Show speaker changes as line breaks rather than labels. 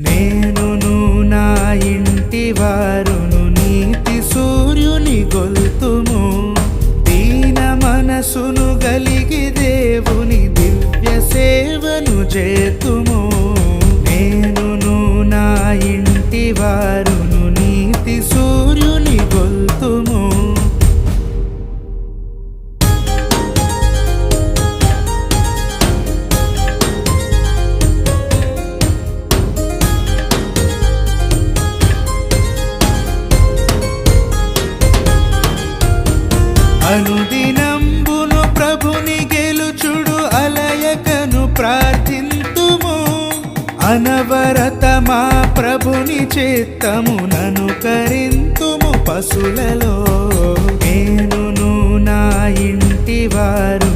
నేనును నా ఇంటి వారును నీతి సూర్యుని గొల్తుము. దీన మనసును గలిగి దేవుని దివ్య సేవను చేతుము. నేనును నా ఇంటి వారు అనుదినంబును ప్రభుని గెలుచుడు అలయకను ప్రార్థింతుము. అనవరత మా ప్రభుని చిత్తమునను కరింతుము పశులలో. నేనును నా ఇంటి వారు